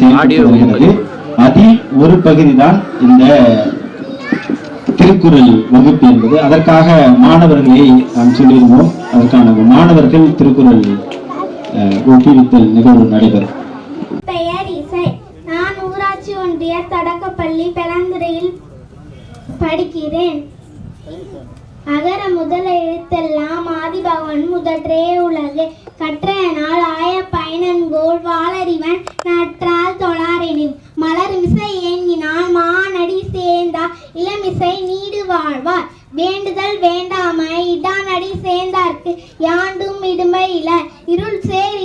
வருகிறது அதில் ஒரு பகுதி தான் இந்த திருக்குறள் வகுப்பு என்பது. அதற்காக மாணவர்களை நாம் சொல்லியிருந்தோம். அதற்கான மாணவர்கள் திருக்குறள் ஒப்புவித்தல் நிகழ்வு நடைபெறும். பெயர் இசை. நான் ஊராட்சி ஒன்றிய தொடக்கப்பள்ளி பெலந்துறையில் படிக்கிறேன். அகர முதல எழுத்தெல்லாம் ஆதிபகவன் முதற்றே உலகு. கற்றையனால் ஆய பயனன்கோள் வாளறிவன் நற்றால் தொழாரெனில் மலர் மிசை ஏங்கினால் மானடி சேர்ந்தா இளமிசை நீடு வாழ்வார். வேண்டுதல் வேண்டாமை இடானடி சேர்ந்தார்க்கு யாண்டும் இடுமை இல. இருள் சேர்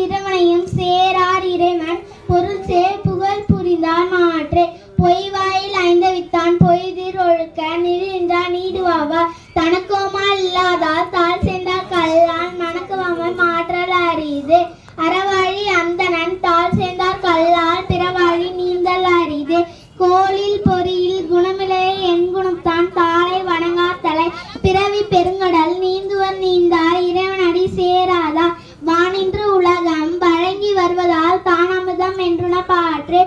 கோலில் பொறியில் குணமிலே என் குணத்தான் தாளை வணங்கா தலை. பிறவி பெருங்கடல் நீந்துவர் நீந்தார் இறைவனடி சேராதா. வானின்று உலகம் வழங்கி வருவதால் தானமுதம் என்றுள்ள பாற்று.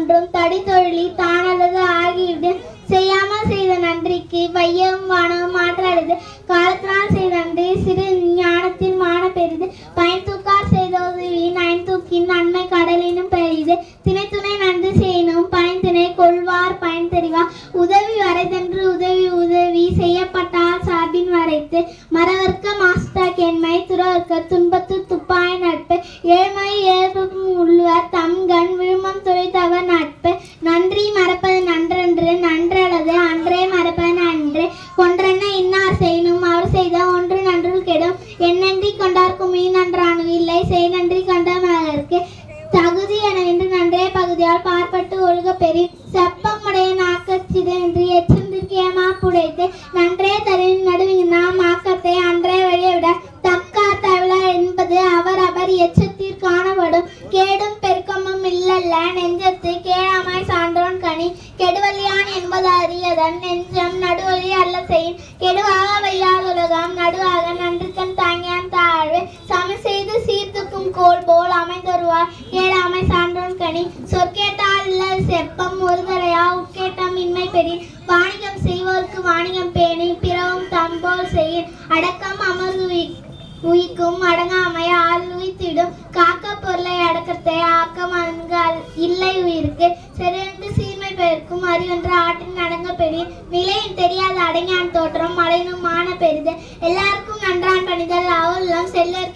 தண்ணீர்மை கொன்றும் தடி அறியதன் நெஞ்சம் நடுவழி அல்ல செய்யும். கெடுவாக வையால் உலகம் நடுவாக நன்றுக்கண் தாங்கியான் தாழ்வு. சம செய்து சீர்த்துக்கும் கோல் போல் அமைந்தருவார் கேளாமை சான்றோன் கனி. சொற்கேட்டால் இல்ல செப்பம் ஒருதலையா உட்கேட்டம் இன்மை பெரிய வாணிகம் செய்வோருக்கு வாணிகம் பேணி பிறவும் தம்போல் செய்ய அடக்கம் அமர்வு உயிக்கும் அடங்காமை ஆள் உயித்திடும் காக்க பொருளை அடக்கத்தை ஆக்கம் அங்கால் இல்லை உயிருக்கு. சரி சீர்மை பெயர்க்கும் அறிவென்ற ஆற்றின் நடங்க பெரிய நிலையின் தெரியாத அடங்கியான் தோற்றம் மலையினும் மான பெரிது. எல்லாருக்கும் நன்றான் பணிதல் அவல்லம் செல்லர்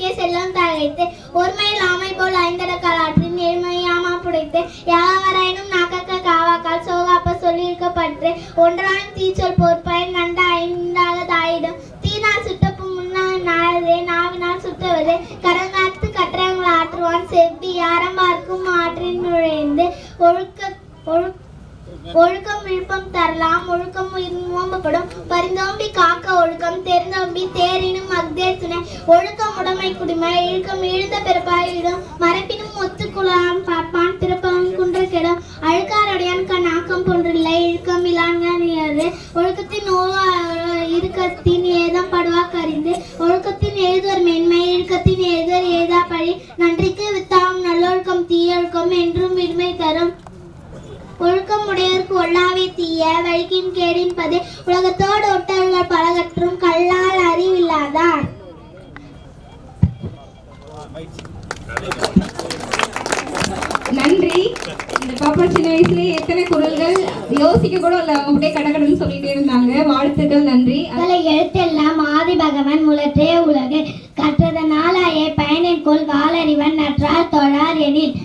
ஒழுக்கம் விழுப்பம் தரலாம். ஒழுக்கம் உயிர் ஓம்பப்படும் பரிந்தோம்பி காக்க ஒழுக்கம். தெரிந்தோம்பி தேரினும் அக்தே துணை ஒழுக்கம் உடைமை குடிமை. இழுக்கம் இழுந்த பிறப்பாயிடும் மரப்பினும் ஒத்துக்குலாம் பார்ப்பான் பிறப்பவன் குன்ற கெடும். அழுக்காரடையான் கண் ஆக்கம் போன்றில்லை. இழுக்கம் இல்லாங்கிறது ஒழுக்கத்தின் நோவா இறுக்கத்தின் ஏதம் படுவா கறிந்து ஒழுக்கத்தின் எழுதுவர் மென்மை இழுக்கத்தின் எழுதுவர் ஏதா பழி. நன்றிக்கு வித்தாம். நல்லொழுக்கம் தீயொழுக்கம் என்றும் விடுமை தரும். ஒழுக்கம் உடையவர்க்கு ஒல்லாவே தீய வழிக்கின் கேடின்பது உலகத்தோடு ஒட்டல்கள் பலகற்றும் கல்லால் அறிவில்லாதார் நன்றி. இந்த பாப்பா சின்ன வயசுலயே எத்தனை குரல்கள் யோசிக்க கூட இல்லை. அவங்க அப்படியே கடகடன்னு சொல்லிட்டே இருந்தாங்க. வாழ்த்துக்கள் நன்றி. அகல எழுத்தெல்லாம் ஆதி பகவன் முலற்றே உலகு. கற்றதனாலாயே பயனிற்குள் வாளறிவன் நற்றார் தொழார் எனில்.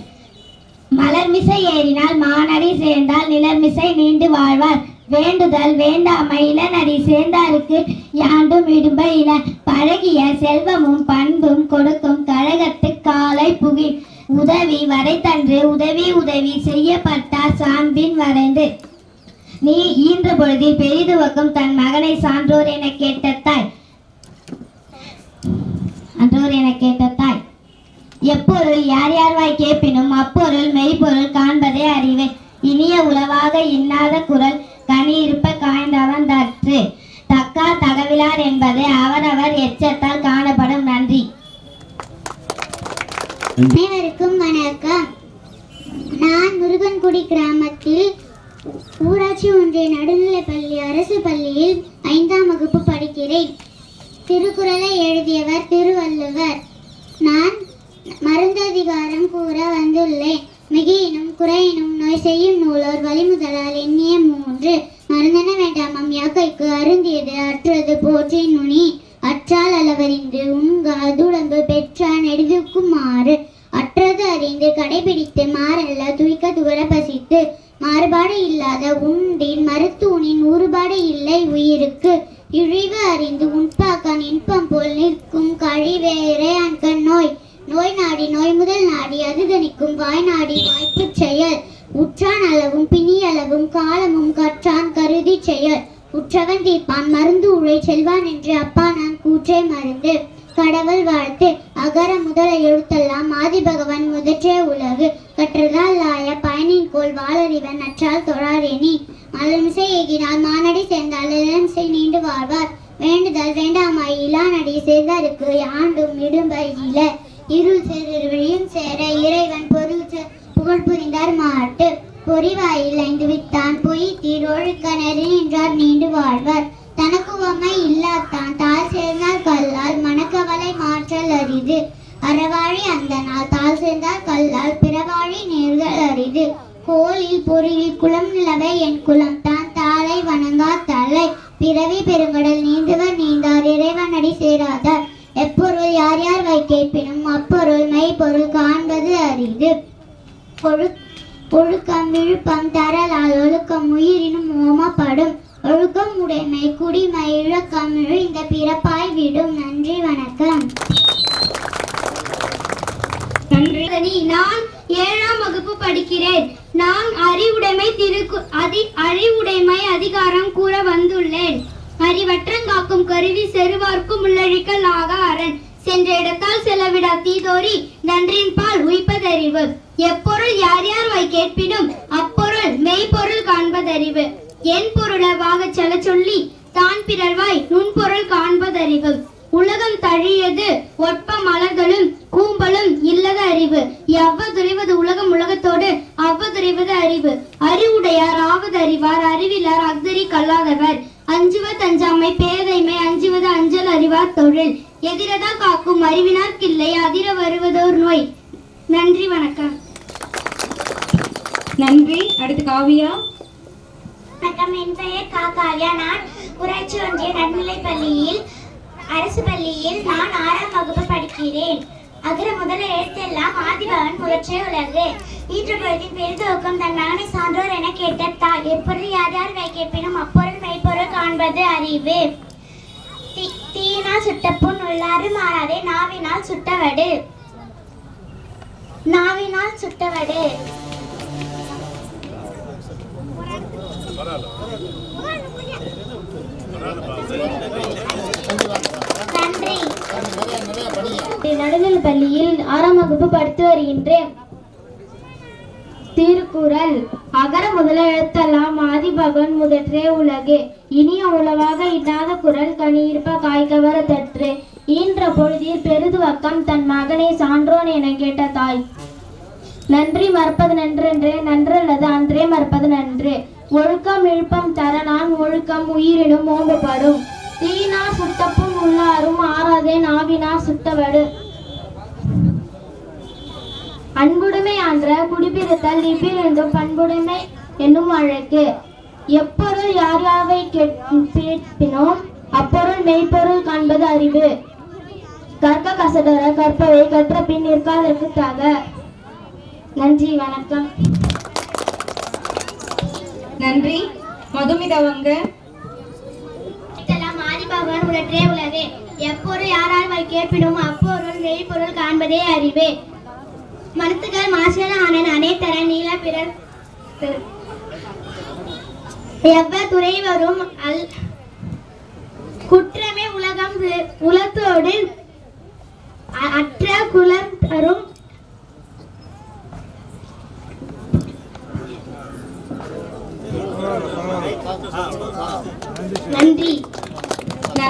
மலர்மிசை ஏறினால் மானடி சேர்ந்தால் நிலர்மிசை நீண்டு வாழ்வார். வேண்டுதல் வேண்டாமை இளநடி சேர்ந்தாருக்கு யாண்டும் இடும்ப இல பழகிய செல்வமும் பண்பும் கொடுக்கும் கழகத்து காலை புகி உதவி வரைத்தன்று உதவி உதவி செய்யப்பட்டார் சான்பின் வரைந்து. நீ ஈன்ற பொழுதில் பெரிதுவக்கும் தன் மகனை சான்றோர் என கேட்ட தாய். அன்றோர் என கேட்ட தாய். எப்பொருள் யார் யார் வாய் கேட்பினும் அப்பொருள் மெய்ப்பொருள் காண்பதே அறிவே இனிய உளவாக இன்னாத குரல் கனி இருப்ப காய்ந்தவன் தற்று. தக்கா தகவிலார் என்பது அவரவர் எச்சத்தால் காணப்படும் நன்றி. அனைவருக்கும் வணக்கம். நான் முருகன்குடி கிராமத்தில் ஊராட்சி ஒன்றிய நடுநிலைப்பள்ளி அரசு பள்ளியில் ஐந்தாம் வகுப்பு படிக்கிறேன். திருக்குறளை எழுதியவர் திருவள்ளுவர். நான் அதிகாரம் கூற வந்துள்ளேன் மிகையினும் குறையினும் நோய் செய்யும் நூலோர் வழிமுதலால் எண்ணிய மூன்று. மருந்தன வேண்டாமம் யாக்கைக்கு அருந்தியது அற்றது போற்றி நுனி. அற்றால் அளவறிந்து உங்க அதுடம்பு பெற்ற நெடுதுக்குமாறு. அற்றது அறிந்து கடைபிடித்து மாறல்ல துய்க்க துவர பசித்து. மாறுபாடு இல்லாத உண்டின் மருத்துவனின் ஊறுபாடு இல்லை உயிருக்கு. இழிவு அறிந்து உண்பாக்கான் இன்பம் போல் நிற்கும் கழிவேறே அன்கண் நோய். நோய் நாடி நோய் முதல் நாடி அது வாய் நாடி வாய்ப்பு செயல். உற்றான் அளவும் பிணியளவும் காலமும் கற்றான் கருதி செயல். உற்றவன் தீர்ப்பான் மருந்து உழை செல்வான் என்று அப்பா நான் கூற்றே மருந்து. கடவுள் வாழ்த்து. அகர முதல எழுத்தெல்லாம் ஆதி பகவான் முதற்றே உலகு. கற்றதால் லாய பயனின் கோல் வாழறிவன் நற்றால் தொழாரேனி மலமிசை ஏகினால் மானடி சேர்ந்தால் இளமிசை நீண்டு வாழ்வார். வேண்டுதல் வேண்டாமாய் இளானடி செய்தருக்கு ஆண்டும் இடும்பை இல இருள் சேரும் சேர இறைவன் பொருள் புகழ் புரிந்தார் மாட்டு. பொறிவாயில் ஐந்து வித்தான் பொய் தீரொழுக்க நெறி நின்றார் நீண்டு வாழ்வார். தனக்கு உவமை இல்லாதான் தாழ் சேர்ந்தால் கல்லால் மணக்கவலை மாற்றல் அரிது. அறவாழி அந்த நாள் தாழ் சேர்ந்தால் கல்லால் பிறவாழி நேர்கள் அரிது. கோலில் பொறியில் குளம் நிலவை என் குலம் காண்பது அரிது. ஒழு ஒழுக்கம் விழுப்பம் தரலால் ஒழுக்கம் உயிரினும் ஓமப்படும். ஒழுக்கம் உடைமை குடிமை இழக்கம் இழிந்த பிறப்பாய் விடும். நன்றி வணக்கம். நன்றி. நான் ஏழாம் வகுப்பு படிக்கிறேன். நான் அறிவுடைமை திருக்கு அதி அறிவுடைமை அதிகாரம் கூற வந்துள்ளேன். அறிவற்றங்காக்கும் கருவி செருவார்க்கும் உள்ளழிக்கல் ஆக அரண் சென்ற இடத்தால் செலவிடா தீதோரி நன்றின் பால் உய்ப்பதறிவு. எப்பொருள் யார் யார் வாய் கேட்பினும் அப்பொருள் மெய்ப்பொருள் காண்பதறிவு. என் பொருளவாகச் செல சொல்லி தான் பிறர்வாய் நுண்பொருள் காண்பதறிவு. உலகம் தழியது ஒட்ப மலர்களும் கூம்பலும் இல்லத அறிவு. எவ்வதுறைவது உலகம் உலகத்தோடு அவ்வதுறைவது அறிவு. அறிவுடையார் ஆவது அறிவார் அறிவிலார் அக்தரி கல்லாதவர். அஞ்சுவது அஞ்சாமை பேதைமை அஞ்சுவது அஞ்சல் அறிவார் தொழில். எதிரதா காக்கும் அறிவினார்க்கில்லை அதிர வருவதோர் நோய். நன்றி வணக்கம். நன்றி. அடுத்து காவியா. வணக்கம் என் பெயர் காக்காரியா நான் ஊராட்சி ஒன்றிய நடுநிலைப் பள்ளியில் அரசு பள்ளியில் நான் ஆறாம் வகுப்பு படிக்கிறேன். அகர முதல எழுத்தெல்லாம் ஆதிபவன் முதற்றே உலகு. ஈற்று பொழுதின் தன் மகனை சான்றோர் என கேட்ட தாய். எப்பொருள் யார் யார் அப்பொருள் மெய்ப்பொருள் காண்பது அறிவு. தீ- தீயினால் சுட்ட புண் உள்ளாறு மாறாதே நாவினால் சுட்டவடு. நாவினால் சுட்டவடு. பரவாயில்ல. நடுநிலை பள்ளியில் ஆறாம் வகுப்பு படித்து வருகின்றேன் திருக்குறள் அகர முதல எழுத்தெல்லாம் ஆதிபகன் முதற்றே உலகு இனிய உளவாக இல்லாத குரல் கனி இருப்ப காய்கவர தற்று ஈன்ற பொழுதில் பெருதுவக்கம் தன் மகனை சான்றோன் என கேட்ட தாய். நன்றி மறப்பது நன்றென்றே நன்றல்லது அன்றே மறப்பது நன்று. ஒழுக்கம் இழுப்பம் தர நான் ஒழுக்கம் உயிரினும் ஓம்பப்படும். தீனா சுட்டப்பும் உள்ளாரும் ஆறாதே நாவினா சுட்டவடு. அன்புடைமை ஆன்ற குடிபிறத்தல் இப்பிருந்தும் பண்புடைமை என்னும் அழகு எப்பொருள் யார் யாவை கேட்பினோம் அப்பொருள் மெய்ப்பொருள் காண்பது அறிவு. கற்க கசடர கற்பவை கற்ற பின் நிற்காதற்கு தக. நன்றி வணக்கம். நன்றி. மதுமிதவங்க. புலற்றே உலற்றே உலகு எப்பொருள் யாரால் கேட்பிடும் கேட்பினும் அப்பொருள் மெய்ப்பொருள் காண்பதே அறிவே. மனத்துக்கள் மாசல ஆனன் அனைத்தர நீல பிறர் எவ்வ துறை வரும் அல் குற்றமே உலகம் உலத்தோடு அற்ற குலம் தரும். நன்றி.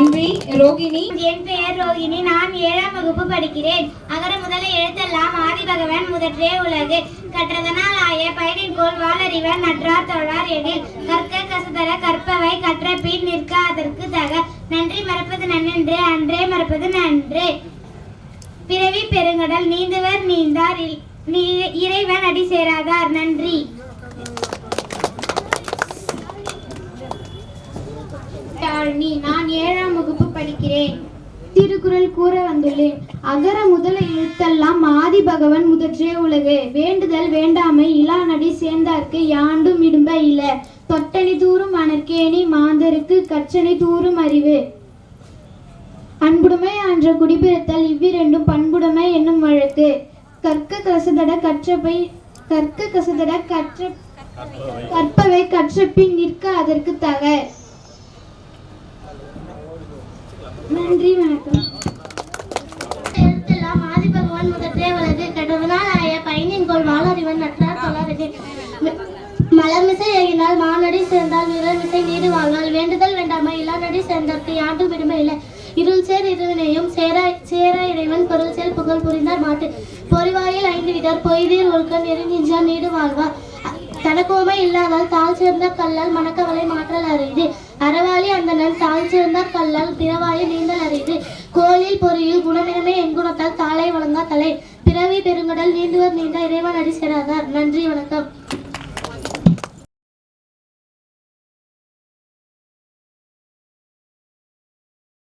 நன்றி. ரோகிணி. என் பெயர் ரோகிணி. நான் ஏழாம் வகுப்பு படிக்கிறேன். அகர முதல எழுத்தெல்லாம் ஆதி பகவான் முதற்றே உலகு. கற்றதனால் ஆய பயனின் கோல் நற்றார் தொழார் எனில் கற்க கசதர கற்பவை கற்ற பின் நிற்க அதற்கு தக. நன்றி மறப்பது நன்றே அன்றே மறப்பது நன்று. பிறவி பெருங்கடல் நீந்துவர் நீந்தார் இல்- நீ- இறைவன் அடி சேராதார். நன்றி. தாரிணி நான் ஏழாம் வகுப்பு படிக்கிறேன். திருக்குறள் கூற வந்துள்ளேன். அகர முதல எழுத்தெல்லாம் ஆதி பகவன் முதற்றே உலகு. வேண்டுதல் வேண்டாமை இலா நடி சேர்ந்தார்க்கு யாண்டும் இடும்ப இல தொட்டணி தூரும் அனற்கேணி மாந்தருக்கு கற்றணி தூரும் அறிவு. அன்புடைமை அன்ற குடிபிறத்தல் இவ்விரண்டும் பண்புடைமை என்னும் வழக்கு. கற்க கசதட கற்றபை கற்க கசதட கற்ற கற்பவை கற்றபின் நிற்க அதற்கு தக. நன்றி வணக்கம். எழுத்தெல்லாம் ஆதி பகவான் முதற்றே உலகு கெட்டதனால் ஆய பயனின் கோல் வாழறிவன் நற்றார் தொழாரது மலர்மிசை எகினால் மானடி சேர்ந்தால் விரமிசை நீடு வாழ்வாள் வேண்டுதல் வேண்டாமை இல்லா நடி சேர்ந்தற்கு யாண்டும் விடுமை இல்லை. இருள் சேர் இருவினையும் சேரா சேரா இறைவன் பொருள் சேர் புகழ் புரிந்தார் மாட்டு. பொறிவாயில் ஐந்து விடர் பொய்தீர் ஒழுக்க நெருங்கின்றார் நீடு வாழ்வார் தனக்கோமை இல்லாதால் தாழ் சேர்ந்த கல்லால் மணக்கவலை மாற்றல் அறிது அறவாளி அந்தணன் தாழ் சேர்ந்த கல்லால் பிறவாளி நீந்தல் அறிது கோலில் பொறியில் குணமினமே எங்குணத்தால் தாளை வழங்கா தலை. பிறவி பெருங்கடல் நீந்துவர் நீந்த இறைவன் அடி சேராதார் நன்றி வணக்கம்.